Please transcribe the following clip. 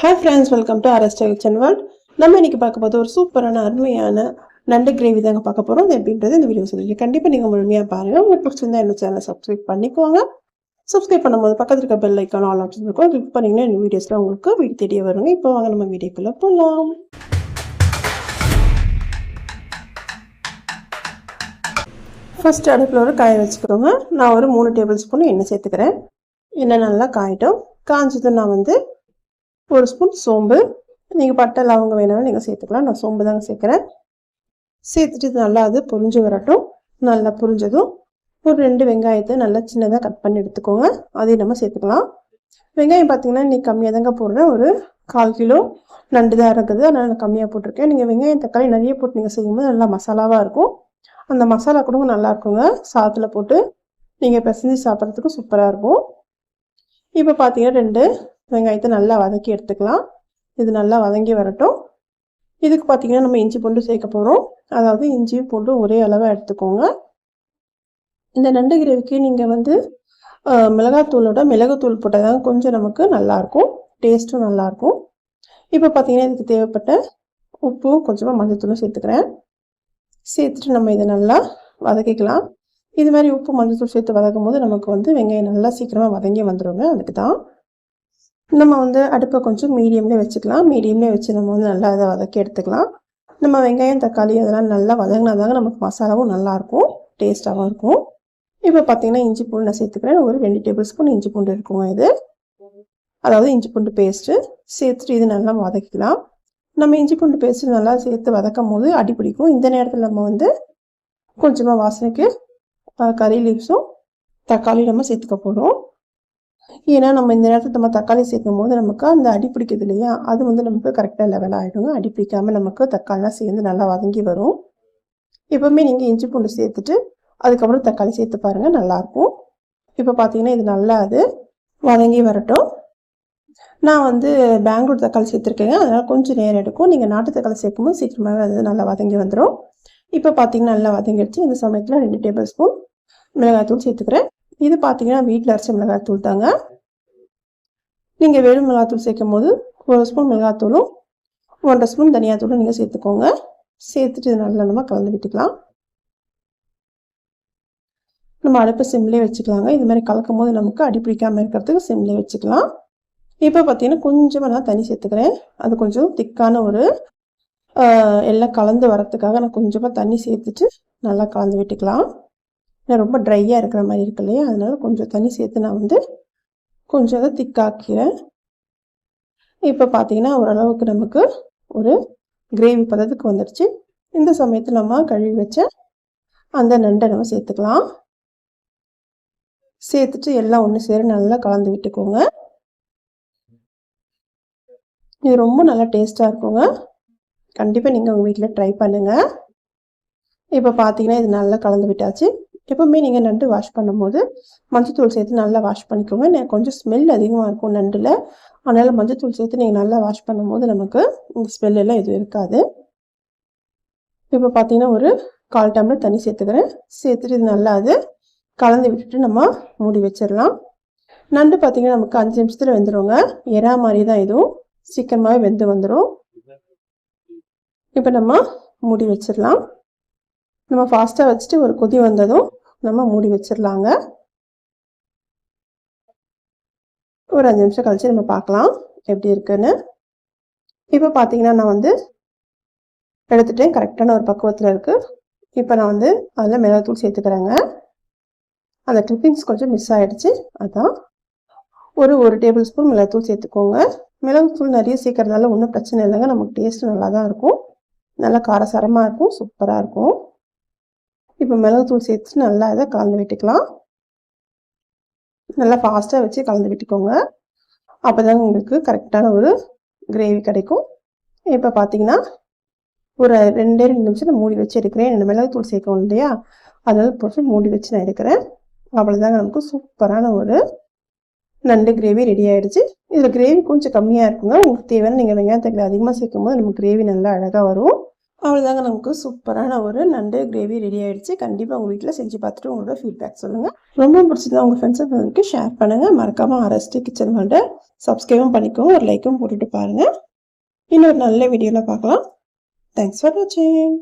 Hi friends welcome to அரஸ்ட் kitchen world நம்ம இன்னைக்கு பார்க்க போது ஒரு சூப்பரான அருமையான நண்டு கிரேவி தாங்க பார்க்க போகிறோம் அது எப்படின்றது இந்த வீடியோ சொல்லி கண்டிப்பாக நீங்கள் முழுமையாக பாருங்கள் உங்களுக்கு பிடிச்சிருந்தா என்ன சேனலை சப்ஸ்கிரைப் பண்ணிக்கோங்க. சப்ஸ்கிரைப் பண்ணும்போது பக்கத்தில் இருக்க பெல் ஐக்கான ஆல் ஆப்ஷன் இருக்கும். கிளிக் பண்ணிங்கன்னா இந்த வீடியோஸ்லாம் உங்களுக்கு வீடு தெரிய வருங்க. இப்போ வாங்க நம்ம வீடியோக்குள்ளே போகலாம் ஃபர்ஸ்ட் அடுப்பில் ஒரு காய வச்சுக்கோங்க. நான் ஒரு மூணு டேபிள் ஸ்பூன் எண்ணெய் சேர்த்துக்கிறேன். எண்ணெய் நல்லா காயிட்டும். காஞ்சதும் நான் வந்து ஒரு ஸ்பூன் சோம்பு. நீங்கள் பட்டை லவங்க வேணாலும் நீங்கள் சேர்த்துக்கலாம். நான் சோம்பு தாங்க சேர்க்குறேன். சேர்த்துட்டு இது நல்லா அது புரிஞ்சு வரட்டும். நல்லா புரிஞ்சதும் ஒரு ரெண்டு வெங்காயத்தை நல்லா சின்னதாக கட் பண்ணி எடுத்துக்கோங்க. அதையும் நம்ம சேர்த்துக்கலாம். வெங்காயம் பார்த்தீங்கன்னா இன்றைக்கி கம்மியாக தாங்க போடுறேன். ஒரு கால் கிலோ நண்டு தான் இருக்குது. அதனால் நான் கம்மியாக போட்டிருக்கேன். நீங்கள் வெங்காயம் தக்காளி நிறைய போட்டு நீங்கள் செய்யும்போது நல்லா மசாலாவாக இருக்கும். அந்த மசாலா கூட நல்லா இருக்குங்க. சாத்தில் போட்டு நீங்கள் பிசைஞ்சு சாப்பிட்றதுக்கு சூப்பராக இருக்கும். இப்போ பார்த்தீங்கன்னா ரெண்டு வெங்காயத்தை நல்லா வதக்கி எடுத்துக்கலாம். இது நல்லா வதங்கி வரட்டும். இதுக்கு பார்த்தீங்கன்னா நம்ம இஞ்சி பூண்டு சேர்க்க போகிறோம் அதாவது இஞ்சி பூண்டு ஒரே அளவாக எடுத்துக்கோங்க. இந்த நண்டு கிரேவிக்கு நீங்கள் வந்து மிளகாத்தூளோட மிளகுத்தூள் போட்டால் தான் கொஞ்சம் நமக்கு நல்லாயிருக்கும். டேஸ்ட்டும் நல்லாயிருக்கும். இப்போ பார்த்தீங்கன்னா இதுக்கு தேவைப்பட்ட உப்பும் கொஞ்சமாக மஞ்சத்தூளும் சேர்த்துக்கிறேன். சேர்த்துட்டு நம்ம இதை நல்லா வதக்கிக்கலாம். இது மாதிரி உப்பு மஞ்சத்தூள் சேர்த்து வதக்கும் போது நமக்கு வந்து வெங்காயம் நல்லா சீக்கிரமாக வதங்கி வந்துடுங்க அதுக்கு தான் நம்ம வந்து அடுப்பை கொஞ்சம் மீடியம்லேயே வச்சுக்கலாம். மீடியம்லேயே வச்சு நம்ம வந்து நல்லா அதை வதக்கி எடுத்துக்கலாம். நம்ம வெங்காயம் தக்காளி அதெல்லாம் நல்லா வதங்கினா தாங்க நமக்கு மசாலாவும் நல்லாயிருக்கும் டேஸ்ட்டாகவும் இருக்கும். இப்போ பார்த்தீங்கன்னா இஞ்சி பூண்டு நான் சேர்த்துக்கிறேன். ஒரு ரெண்டு டேபிள் ஸ்பூன் இஞ்சி பூண்டு இருக்குங்க இது. அதாவது இஞ்சி பூண்டு பேஸ்ட்டு சேர்த்துட்டு இது நல்லா வதக்கிக்கலாம். நம்ம இஞ்சி பூண்டு பேஸ்ட்டு நல்லா சேர்த்து வதக்கும் போது அடி பிடிக்கும். இந்த நேரத்தில் நம்ம வந்து கொஞ்சமாக வாசனைக்கு கறி லீவ்ஸும் தக்காளி நம்ம சேர்த்துக்க போகிறோம் ஏன்னா நம்ம இந்த நேரத்தில் நம்ம தக்காளி சேர்க்கும் போது நமக்கு அந்த அடி பிடிக்குது இல்லையா? அது வந்து நமக்கு கரெக்டாக லெவல் ஆகிடும் அடி பிடிக்காமல் நமக்கு தக்காளிலாம் சேர்ந்து நல்லா வதங்கி வரும். எப்போவுமே நீங்கள் இஞ்சி பூண்டு சேர்த்துட்டு அதுக்கப்புறம் தக்காளி சேர்த்து பாருங்கள் நல்லாயிருக்கும். இப்போ பார்த்தீங்கன்னா இது நல்லா அது வதங்கி வரட்டும். நான் வந்து பெங்களூர் தக்காளி சேர்த்துருக்கேங்க. அதனால் கொஞ்சம் நேரம் எடுக்கும். நீங்கள் நாட்டு தக்காளி சேர்க்கும்போது சீக்கிரமாகவே அது நல்லா வதங்கி வந்துடும் இப்போ பார்த்தீங்கன்னா நல்லா வதங்கிடுச்சு. இந்த சமயத்தில் ரெண்டு டேபிள் ஸ்பூன் மிளகாய்த்தூள் சேர்த்துக்கிறேன். இது பார்த்தீங்கன்னா வீட்டில் அரைச்ச மிளகாய்த்தூள் தாங்க. நீங்கள் வெறும் மிளகாத்தூள் சேர்க்கும் போது ஒரு ஸ்பூன் மிளகாத்தூளும் ஒன்றரை ஸ்பூன் தனியாத்தூளும் நீங்கள் சேர்த்துக்கோங்க. சேர்த்துட்டு இது நல்லா நம்ம கலந்து விட்டுக்கலாம். நம்ம அடுப்பு சிம்லேயே வச்சுக்கலாங்க. இது மாதிரி கலக்கும் போது நமக்கு அடி பிடிக்காமல் இருக்கிறதுக்கு சிம்லேயே வச்சுக்கலாம். இப்போ பார்த்தீங்கன்னா கொஞ்சமாக நான் தண்ணி சேர்த்துக்கிறேன். அது கொஞ்சம் திக்கான ஒரு எல்லாம் கலந்து வரத்துக்காக நான் கொஞ்சமாக தண்ணி சேர்த்துட்டு நல்லா கலந்து விட்டுக்கலாம். ஏன்னா ரொம்ப ட்ரையாக இருக்கிற மாதிரி இருக்கு இல்லையா? அதனால் கொஞ்சம் தண்ணி சேர்த்து நான் வந்து கொஞ்சம் அதை திக்காக்கிறேன் இப்போ பார்த்தீங்கன்னா ஓரளவுக்கு நமக்கு ஒரு கிரேவி பதத்துக்கு வந்துடுச்சு இந்த சமயத்தில் நம்ம கழுவி வச்ச அந்த நண்டை நம்ம சேர்த்துக்கலாம். சேர்த்துட்டு எல்லாம் ஒன்று சேர நல்லா கலந்து விட்டுக்கோங்க. இது ரொம்ப நல்லா டேஸ்ட்டாக இருக்குங்க. கண்டிப்பாக நீங்கள் உங்கள் வீட்டில் ட்ரை பண்ணுங்கள் இப்போ பார்த்தீங்கன்னா இது நல்லா கலந்து விட்டாச்சு. எப்போவுமே நீங்கள் நண்டு வாஷ் பண்ணும்போது மஞ்சத்தூள் சேர்த்து நல்லா வாஷ் பண்ணிக்கோங்க. கொஞ்சம் ஸ்மெல் அதிகமாக இருக்கும் நண்டில். அதனால் மஞ்சத்தூள் சேர்த்து நீங்கள் நல்லா வாஷ் பண்ணும்போது நமக்கு இந்த ஸ்மெல்லாம் எதுவும் இருக்காது. இப்போ பார்த்தீங்கன்னா ஒரு கால் டம்ளர் தண்ணி சேர்த்துக்கிறேன். சேர்த்துட்டு இது நல்லா அது கலந்து விட்டுட்டு நம்ம மூடி வச்சிடலாம். நண்டு பார்த்தீங்கன்னா நமக்கு அஞ்சு நிமிஷத்தில் வெந்துடுங்க எறா மாதிரி தான் இதுவும் சீக்கிரமாகவே வெந்து வந்துடும் இப்போ நம்ம மூடி வச்சிடலாம். நம்ம ஃபாஸ்ட்டாக வச்சுட்டு ஒரு கொதி வந்ததும் நம்ம மூடி வச்சிடலாங்க. ஒரு அஞ்சு நிமிஷம் கழிச்சு நம்ம பார்க்கலாம் எப்படி இருக்குன்னு. இப்போ பார்த்தீங்கன்னா நான் வந்து எடுத்துட்டேன். கரெக்டான ஒரு பக்குவத்தில் இருக்குது இப்போ நான் வந்து அதில் மிளகாத்தூள் சேர்த்துக்கிறேங்க. அந்த ட்ரிப்பிங்ஸ் கொஞ்சம் மிஸ் ஆகிடுச்சு அதான். ஒரு ஒரு டேபிள் ஸ்பூன் மிளகாத்தூள் சேர்த்துக்கோங்க. மிளகுத்தூள் நிறைய சேர்க்கறதுனால ஒன்றும் பிரச்சனை இல்லைங்க. நமக்கு டேஸ்ட் நல்லா தான் இருக்கும். நல்லா காரசாரமாக இருக்கும். சூப்பராக இருக்கும். இப்போ மிளகுத்தூள் சேர்த்து நல்லா இதை கலந்து விட்டுக்கலாம். நல்லா ஃபாஸ்ட்டாக வச்சு கலந்து விட்டுக்கோங்க. அப்போ தான் உங்களுக்கு கரெக்டான ஒரு கிரேவி கிடைக்கும். இப்போ பார்த்தீங்கன்னா ஒரு ரெண்டே ரெண்டு நிமிஷம் நான் மூடி வச்சு எடுக்கிறேன். ரெண்டு மிளகுத்தூள் சேர்க்கணும் இல்லையா? அதனால் பொருள் மூடி வச்சு நான் எடுக்கிறேன். அவ்வளோதாங்க நமக்கு சூப்பரான ஒரு நண்டு கிரேவி ரெடி ஆகிடுச்சு இதில் கிரேவி கொஞ்சம் கம்மியாக இருக்குங்க. உங்களுக்கு தேவையான நீங்கள் வெங்காயம் தக்காளி அதிகமாக சேர்க்கும் போது நமக்கு கிரேவி நல்லா அழகாக வரும். அவ்வளோதாங்க நமக்கு சூப்பரான ஒரு நண்டு கிரேவி ரெடி ஆகிடுச்சு கண்டிப்பாக உங்கள் வீட்டில் செஞ்சு பார்த்துட்டு உங்களோட ஃபீட்பேக் சொல்லுங்கள் ரொம்ப பிடிச்சதா உங்கள் ஃப்ரெண்ட்ஸுக்கு ஷேர் பண்ணுங்கள் மறக்காமல் அரஸ்டி கிச்சன் வேர்ல்டை சப்ஸ்கிரைபும் பண்ணிக்கோங்க. ஒரு லைக்கும் போட்டுட்டு பாருங்கள் இன்னொரு நல்ல வீடியோவில் பார்க்கலாம். தேங்க்ஸ் ஃபார் வாட்சிங்